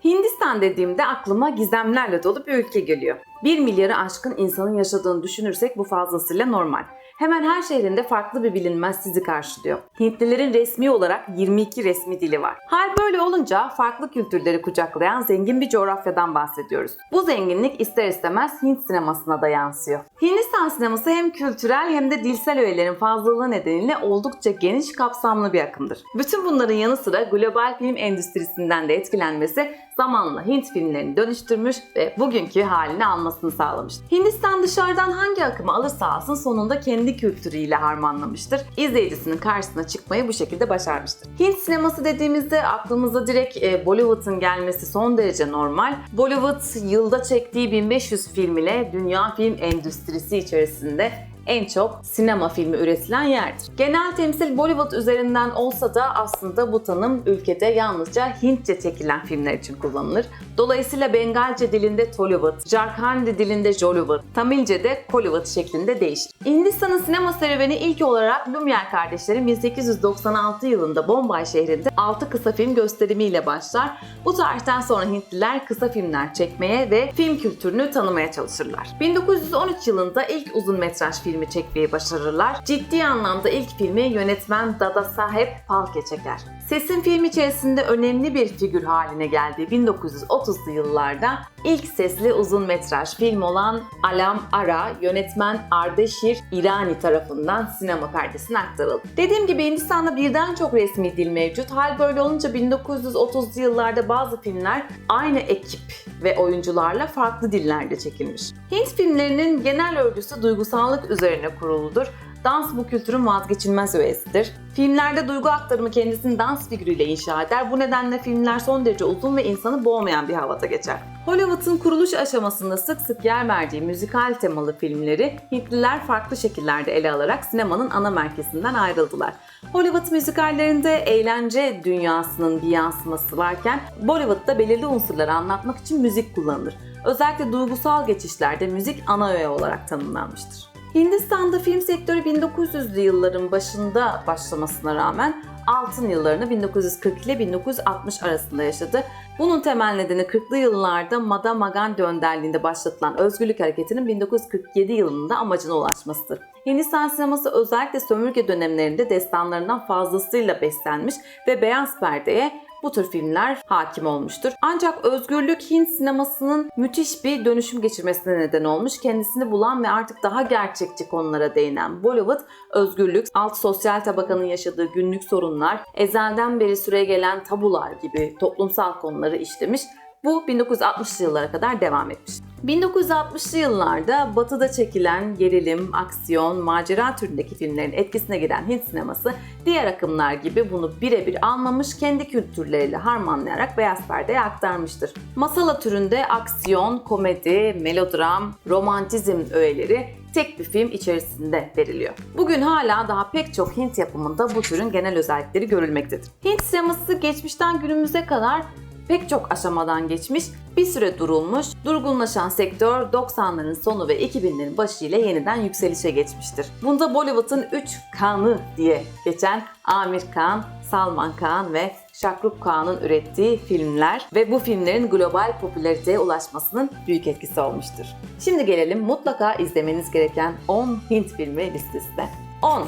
Hindistan dediğimde aklıma gizemlerle dolu bir ülke geliyor. 1 milyarı aşkın insanın yaşadığını düşünürsek bu fazlasıyla normal. Hemen her şehrinde farklı bir bilinmez sizi karşılıyor. Hintlilerin resmi olarak 22 resmi dili var. Hal böyle olunca farklı kültürleri kucaklayan zengin bir coğrafyadan bahsediyoruz. Bu zenginlik ister istemez Hint sinemasına da yansıyor. Hindistan sineması hem kültürel hem de dilsel öğelerin fazlalığı nedeniyle oldukça geniş kapsamlı bir akımdır. Bütün bunların yanı sıra global film endüstrisinden de etkilenmesi zamanla Hint filmlerini dönüştürmüş ve bugünkü halini almasını sağlamıştır. Hindistan dışarıdan hangi akımı alırsa alsın sonunda kendi kültürüyle harmanlamıştır. İzleyicisinin karşısına çıkmayı bu şekilde başarmıştır. Hint sineması dediğimizde aklımıza direkt e, Bollywood'un gelmesi son derece normal. Bollywood yılda çektiği 1500 film ile dünya film endüstrisi içerisinde en çok sinema filmi üretilen yerdir. Genel temsil Bollywood üzerinden olsa da aslında bu tanım ülkede yalnızca Hintçe çekilen filmler için kullanılır. Dolayısıyla Bengalce dilinde Tollywood, Jharkhandi dilinde Jollywood, Tamilce'de Kollywood şeklinde değişir. Hindistan'ın sinema serüveni ilk olarak Lumière kardeşlerin 1896 yılında Bombay şehrinde 6 kısa film gösterimiyle başlar. Bu tarihten sonra Hintliler kısa filmler çekmeye ve film kültürünü tanımaya çalışırlar. 1913 yılında ilk uzun metraj filmi çekmeyi başarırlar. Ciddi anlamda ilk filmi yönetmen Dada Saheb Phalke çeker. Sesin film içerisinde önemli bir figür haline geldiği 1930'lu yıllarda ilk sesli uzun metraj film olan Alam Ara yönetmen Ardeşir İrani tarafından sinema perdesine aktarıldı. Dediğim gibi Hindistan'da birden çok resmi dil mevcut. Hal böyle olunca 1930'lu yıllarda bazı filmler aynı ekip ve oyuncularla farklı dillerde çekilmiş. Hint filmlerinin genel örgüsü duygusallık üzerine kuruludur. Dans bu kültürün vazgeçilmez öğesidir. Filmlerde duygu aktarımı kendisini dans figürüyle inşa eder. Bu nedenle filmler son derece uzun ve insanı boğmayan bir havada geçer. Hollywood'un kuruluş aşamasında sık sık yer verdiği müzikal temalı filmleri Hintliler farklı şekillerde ele alarak sinemanın ana merkezinden ayrıldılar. Hollywood müzikallerinde eğlence dünyasının bir yansıması varken Bollywood'da belirli unsurları anlatmak için müzik kullanılır. Özellikle duygusal geçişlerde müzik ana öğe olarak tanımlanmıştır. Hindistan'da film sektörü 1900'lü yılların başında başlamasına rağmen altın yıllarını 1940 ile 1960 arasında yaşadı. Bunun temel nedeni 40'lı yıllarda Mahatma Gandhi önderliğinde başlatılan özgürlük hareketinin 1947 yılında amacına ulaşmasıdır. Hindistan sineması özellikle sömürge dönemlerinde destanlarından fazlasıyla beslenmiş ve beyaz perdeye bu tür filmler hakim olmuştur. Ancak özgürlük Hint sinemasının müthiş bir dönüşüm geçirmesine neden olmuş. Kendisini bulan ve artık daha gerçekçi konulara değinen Bollywood, özgürlük, alt sosyal tabakanın yaşadığı günlük sorunlar, ezelden beri süre gelen tabular gibi toplumsal konuları işlemiş bu 1960'lı yıllara kadar devam etmiş. 1960'lı yıllarda batıda çekilen gerilim, aksiyon, macera türündeki filmlerin etkisine giren Hint sineması diğer akımlar gibi bunu birebir almamış, kendi kültürleriyle harmanlayarak beyaz perdeye aktarmıştır. Masala türünde aksiyon, komedi, melodram, romantizm öğeleri tek bir film içerisinde veriliyor. Bugün hala daha pek çok Hint yapımında bu türün genel özellikleri görülmektedir. Hint sineması geçmişten günümüze kadar pek çok aşamadan geçmiş, bir süre durulmuş, durgunlaşan sektör 90'ların sonu ve 2000'lerin başı ile yeniden yükselişe geçmiştir. Bunda Bollywood'un 3 kanı diye geçen Amir Khan, Salman Khan ve Shahrukh Khan'ın ürettiği filmler ve bu filmlerin global popülariteye ulaşmasının büyük etkisi olmuştur. Şimdi gelelim mutlaka izlemeniz gereken 10 Hint filmi listesine. 10.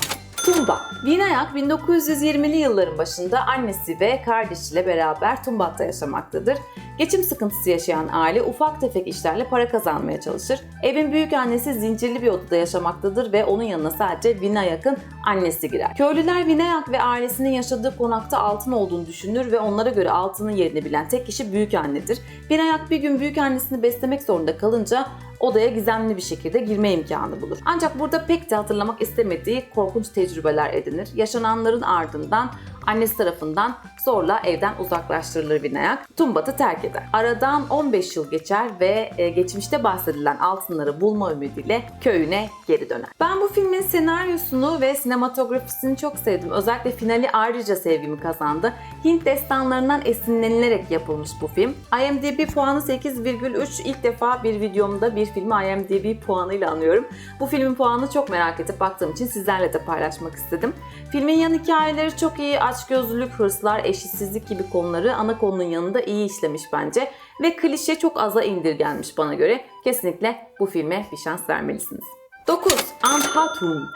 Tumba. Vinayak 1920'li yılların başında annesi ve kardeşiyle beraber Tumbat'ta yaşamaktadır. Geçim sıkıntısı yaşayan aile ufak tefek işlerle para kazanmaya çalışır. Evin büyük annesi zincirli bir odada yaşamaktadır ve onun yanına sadece Vinayak'ın annesi girer. Köylüler Vinayak ve ailesinin yaşadığı konakta altın olduğunu düşünür ve onlara göre altının yerini bilen tek kişi büyük annedir. Vinayak bir gün büyük annesini beslemek zorunda kalınca odaya gizemli bir şekilde girme imkanı bulur. Ancak burada pek de hatırlamak istemediği korkunç tecrübeler edinir. Yaşananların ardından annesi tarafından zorla evden uzaklaştırılır Vinayak. Tumbat'ı terk eder. Aradan 15 yıl geçer ve e, geçmişte bahsedilen altınları bulma ümidiyle köyüne geri döner. Ben bu filmin senaryosunu ve sinematografisini çok sevdim. Özellikle finali ayrıca sevgimi kazandı. Hint destanlarından esinlenilerek yapılmış bu film. IMDb puanı 8,3. İlk defa bir videomda bir filmi IMDb puanıyla anıyorum. Bu filmin puanını çok merak edip baktığım için sizlerle de paylaşmak istedim. Filmin yan hikayeleri çok iyi. Aşk açgözlülük, hırslar, eşitsizlik gibi konuları ana konunun yanında iyi işlemiş bence. Ve klişe çok aza indirgenmiş bana göre. Kesinlikle bu filme bir şans vermelisiniz. 9. Anhatun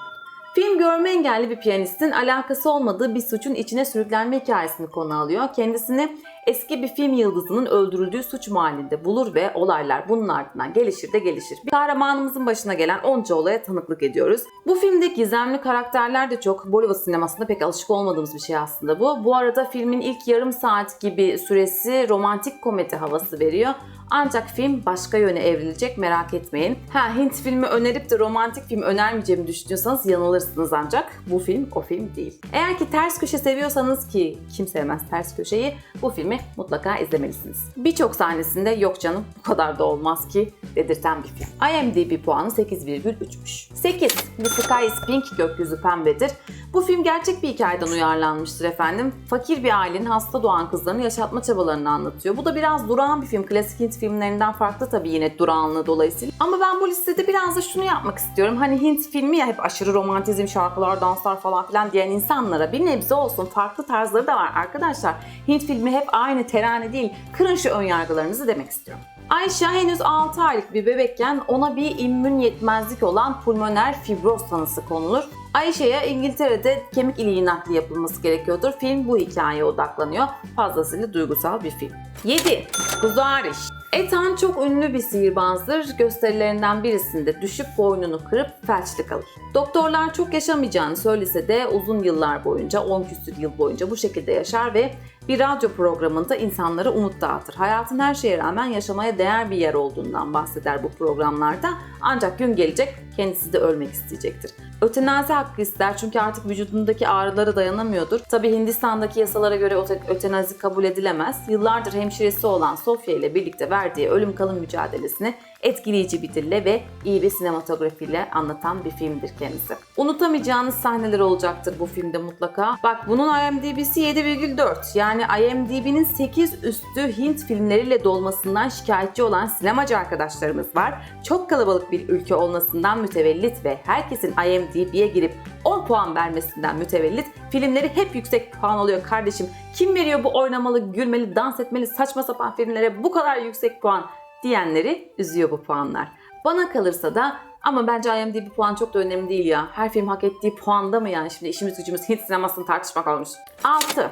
Film görme engelli bir piyanistin alakası olmadığı bir suçun içine sürüklenme hikayesini konu alıyor. Kendisini eski bir film yıldızının öldürüldüğü suç mahallinde bulur ve olaylar bunun ardından gelişir de gelişir. Bir kahramanımızın başına gelen onca olaya tanıklık ediyoruz. Bu filmde gizemli karakterler de çok. Bollywood sinemasında pek alışık olmadığımız bir şey aslında bu. Bu arada filmin ilk yarım saat gibi süresi romantik komedi havası veriyor. Ancak film başka yöne evrilecek merak etmeyin. Ha Hint filmi önerip de romantik film önermeyeceğimi düşünüyorsanız yanılırsınız ancak bu film o film değil. Eğer ki ters köşe seviyorsanız ki kim sevmez ters köşeyi bu filmi mutlaka izlemelisiniz. Birçok sahnesinde yok canım bu kadar da olmaz ki dedirten bir film. IMDb puanı 8,3'müş. 8. The Sky is Pink gökyüzü pembedir. Bu film gerçek bir hikayeden uyarlanmıştır efendim. Fakir bir ailenin hasta doğan kızlarını yaşatma çabalarını anlatıyor. Bu da biraz durağan bir film. Klasik Hint filmlerinden farklı tabii yine durağanlığı dolayısıyla. Ama ben bu listede biraz da şunu yapmak istiyorum. Hani Hint filmi ya hep aşırı romantizm, şarkılar, danslar falan filan diyen insanlara bir nebze olsun farklı tarzları da var arkadaşlar. Hint filmi hep aynı terane değil. Kırın şu ön yargılarınızı demek istiyorum. Ayşe henüz 6 aylık bir bebekken ona bir immün yetmezlik olan pulmoner fibroz tanısı konulur. Ayşe'ye İngiltere'de kemik iliği nakli yapılması gerekiyordur. Film bu hikayeye odaklanıyor. Fazlasıyla duygusal bir film. 7. Guzariş Ethan çok ünlü bir sihirbazdır. Gösterilerinden birisinde düşüp boynunu kırıp felçli kalır. Doktorlar çok yaşamayacağını söylese de uzun yıllar boyunca, 10 küsür yıl boyunca bu şekilde yaşar ve bir radyo programında insanlara umut dağıtır. Hayatın her şeye rağmen yaşamaya değer bir yer olduğundan bahseder bu programlarda. Ancak gün gelecek kendisi de ölmek isteyecektir. Ötenazi hakkı ister çünkü artık vücudundaki ağrılara dayanamıyordur. Tabi Hindistan'daki yasalara göre öte- ötenazi kabul edilemez. Yıllardır hemşiresi olan Sofia ile birlikte verdiği ölüm kalım mücadelesini etkileyici bir dille ve iyi bir sinematografiyle anlatan bir filmdir kendisi. Unutamayacağınız sahneler olacaktır bu filmde mutlaka. Bak bunun IMDb'si 7,4 yani IMDb'nin 8 üstü Hint filmleriyle dolmasından şikayetçi olan sinemacı arkadaşlarımız var. Çok kalabalık bir ülke olmasından mütevellit ve herkesin IMDb'ye girip 10 puan vermesinden mütevellit filmleri hep yüksek puan alıyor kardeşim. Kim veriyor bu oynamalı, gülmeli, dans etmeli, saçma sapan filmlere bu kadar yüksek puan diyenleri üzüyor bu puanlar. Bana kalırsa da ama bence IMDb puan çok da önemli değil ya. Her film hak ettiği puanda mı yani? Şimdi işimiz gücümüz Hint sinemasını tartışmak olmuş. 6.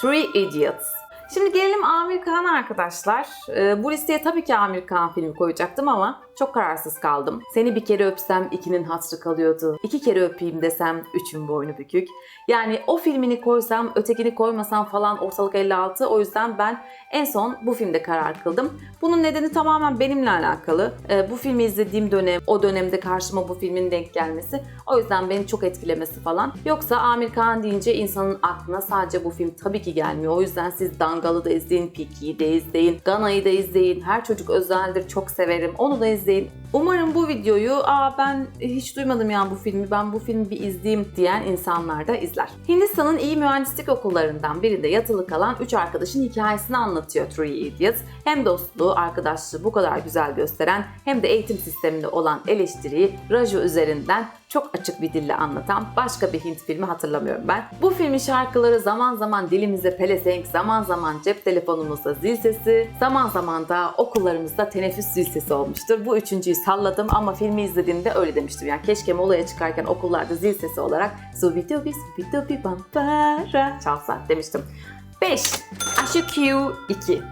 Three Idiots. Şimdi gelelim Amir Khan arkadaşlar. Ee, bu listeye tabii ki Amir Khan filmi koyacaktım ama çok kararsız kaldım. Seni bir kere öpsem ikinin hatırı kalıyordu. İki kere öpeyim desem üçün boynu bükük. Yani o filmini koysam ötekini koymasam falan ortalık 56. O yüzden ben en son bu filmde karar kıldım. Bunun nedeni tamamen benimle alakalı. Ee, bu filmi izlediğim dönem, o dönemde karşıma bu filmin denk gelmesi. O yüzden beni çok etkilemesi falan. Yoksa Amir Khan deyince insanın aklına sadece bu film tabii ki gelmiyor. O yüzden siz Dangal'ı da izleyin, Peaky'yi de izleyin, Gana'yı da izleyin. Her çocuk özeldir, çok severim. Onu da izleyin. desde Umarım bu videoyu aa ben hiç duymadım ya bu filmi ben bu filmi bir izleyeyim diyen insanlar da izler. Hindistan'ın iyi mühendislik okullarından birinde yatılı kalan 3 arkadaşın hikayesini anlatıyor Three Idiots. Hem dostluğu, arkadaşlığı bu kadar güzel gösteren hem de eğitim sisteminde olan eleştiriyi Raju üzerinden çok açık bir dille anlatan başka bir Hint filmi hatırlamıyorum ben. Bu filmin şarkıları zaman zaman dilimize pelesenk, zaman zaman cep telefonumuzda zil sesi, zaman zaman da okullarımızda teneffüs zil sesi olmuştur. Bu üçüncüyü salladım ama filmi izlediğimde öyle demiştim. Yani keşke molaya çıkarken okullarda zil sesi olarak Zubidubi Zubidubi Bambara çalsa demiştim. 5. Aşık Q 2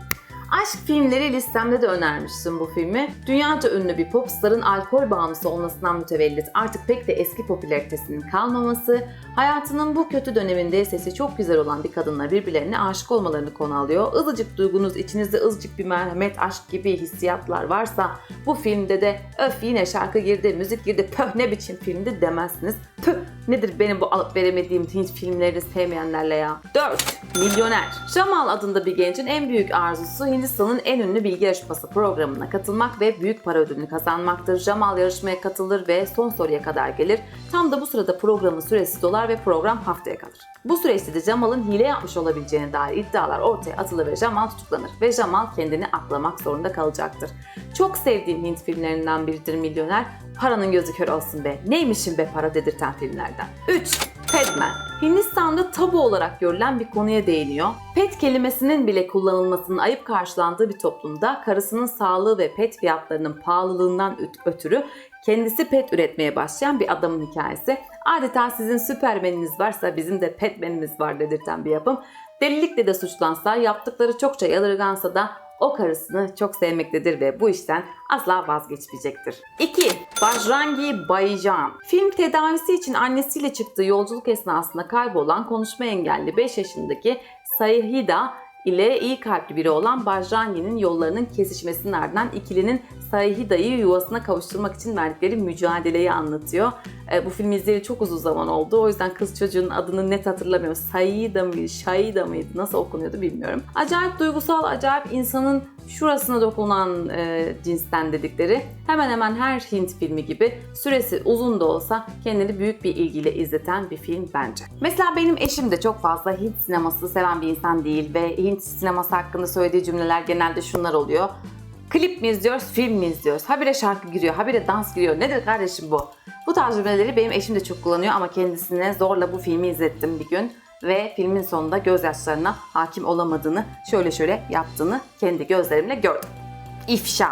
Aşk filmleri listemde de önermiştim bu filmi. Dünyaca ünlü bir popstarın alkol bağımlısı olmasından mütevellit artık pek de eski popülaritesinin kalmaması, hayatının bu kötü döneminde sesi çok güzel olan bir kadınla birbirlerine aşık olmalarını konu alıyor. Izıcık duygunuz, içinizde ızıcık bir merhamet, aşk gibi hissiyatlar varsa bu filmde de öf yine şarkı girdi, müzik girdi, pöh ne biçim filmdi demezsiniz. Püh nedir benim bu alıp veremediğim Hint filmlerini sevmeyenlerle ya. 4. Milyoner. Jamal adında bir gencin en büyük arzusu Hindistan'ın en ünlü bilgi yarışması programına katılmak ve büyük para ödülünü kazanmaktır. Jamal yarışmaya katılır ve son soruya kadar gelir. Tam da bu sırada programın süresi dolar ve program haftaya kalır. Bu süreçte de Jamal'ın hile yapmış olabileceğine dair iddialar ortaya atılır ve Jamal tutuklanır ve Jamal kendini aklamak zorunda kalacaktır. Çok sevdiğim Hint filmlerinden biridir Milyoner. Paranın gözü kör olsun be. Neymişim be para dedirten filmlerden. 3. Padman. Hindistan'da tabu olarak görülen bir konuya değiniyor. Pet kelimesinin bile kullanılmasının ayıp karşılandığı bir toplumda karısının sağlığı ve pet fiyatlarının pahalılığından öt- ötürü kendisi pet üretmeye başlayan bir adamın hikayesi. Adeta sizin süpermeniniz varsa bizim de petmenimiz var dedirten bir yapım. Delilikle de suçlansa, yaptıkları çokça yadırgansa da o karısını çok sevmektedir ve bu işten asla vazgeçmeyecektir. 2. Bajrangi Bayijan Film tedavisi için annesiyle çıktığı yolculuk esnasında kaybolan konuşma engelli 5 yaşındaki Sayhida ile iyi kalpli biri olan Bajrangi'nin yollarının kesişmesinin ardından ikilinin Sayhida'yı yuvasına kavuşturmak için verdikleri mücadeleyi anlatıyor. E, bu filmi izleyeli çok uzun zaman oldu. O yüzden kız çocuğun adını net hatırlamıyorum. Sayida mıydı, Şahida mıydı, nasıl okunuyordu bilmiyorum. Acayip duygusal, acayip insanın şurasına dokunan e, cinsten dedikleri hemen hemen her Hint filmi gibi süresi uzun da olsa kendini büyük bir ilgiyle izleten bir film bence. Mesela benim eşim de çok fazla Hint sineması seven bir insan değil ve Hint sineması hakkında söylediği cümleler genelde şunlar oluyor. Klip mi izliyoruz, film mi izliyoruz? Habire şarkı giriyor, habire dans giriyor. Nedir kardeşim bu? Bu tarz cümleleri benim eşim de çok kullanıyor ama kendisine zorla bu filmi izlettim bir gün. Ve filmin sonunda gözyaşlarına hakim olamadığını, şöyle şöyle yaptığını kendi gözlerimle gördüm. İfşa.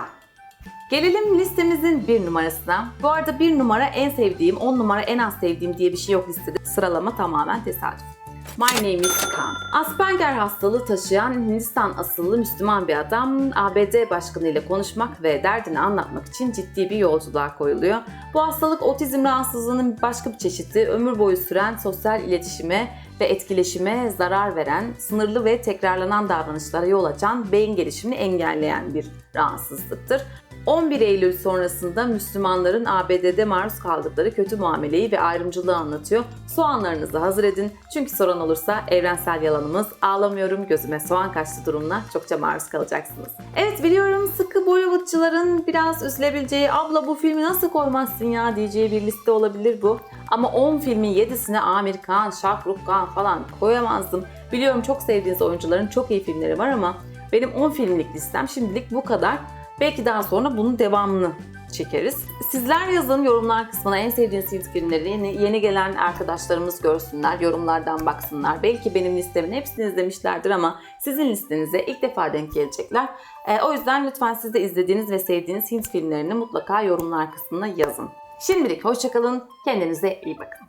Gelelim listemizin bir numarasına. Bu arada bir numara en sevdiğim, on numara en az sevdiğim diye bir şey yok listede. Sıralama tamamen tesadüf. My name is Khan. Asperger hastalığı taşıyan Hindistan asıllı Müslüman bir adam ABD başkanı ile konuşmak ve derdini anlatmak için ciddi bir yolculuğa koyuluyor. Bu hastalık otizm rahatsızlığının başka bir çeşidi, ömür boyu süren sosyal iletişime ve etkileşime zarar veren, sınırlı ve tekrarlanan davranışlara yol açan, beyin gelişimini engelleyen bir rahatsızlıktır. 11 Eylül sonrasında Müslümanların ABD'de maruz kaldıkları kötü muameleyi ve ayrımcılığı anlatıyor. Soğanlarınızı hazır edin çünkü soran olursa evrensel yalanımız ağlamıyorum gözüme soğan kaçtı durumuna çokça maruz kalacaksınız. Evet biliyorum sıkı Bollywoodçuların biraz üzülebileceği abla bu filmi nasıl koymazsın ya diyeceği bir liste olabilir bu. Ama 10 filmin 7'sine Amir Khan, Shah Rukh Khan falan koyamazdım. Biliyorum çok sevdiğiniz oyuncuların çok iyi filmleri var ama benim 10 filmlik listem şimdilik bu kadar. Belki daha sonra bunun devamını çekeriz. Sizler yazın yorumlar kısmına en sevdiğiniz Hint filmleri yeni, yeni gelen arkadaşlarımız görsünler, yorumlardan baksınlar. Belki benim listemin hepsini izlemişlerdir ama sizin listenize ilk defa denk gelecekler. Ee, o yüzden lütfen siz de izlediğiniz ve sevdiğiniz Hint filmlerini mutlaka yorumlar kısmına yazın. Şimdilik hoşçakalın, kendinize iyi bakın.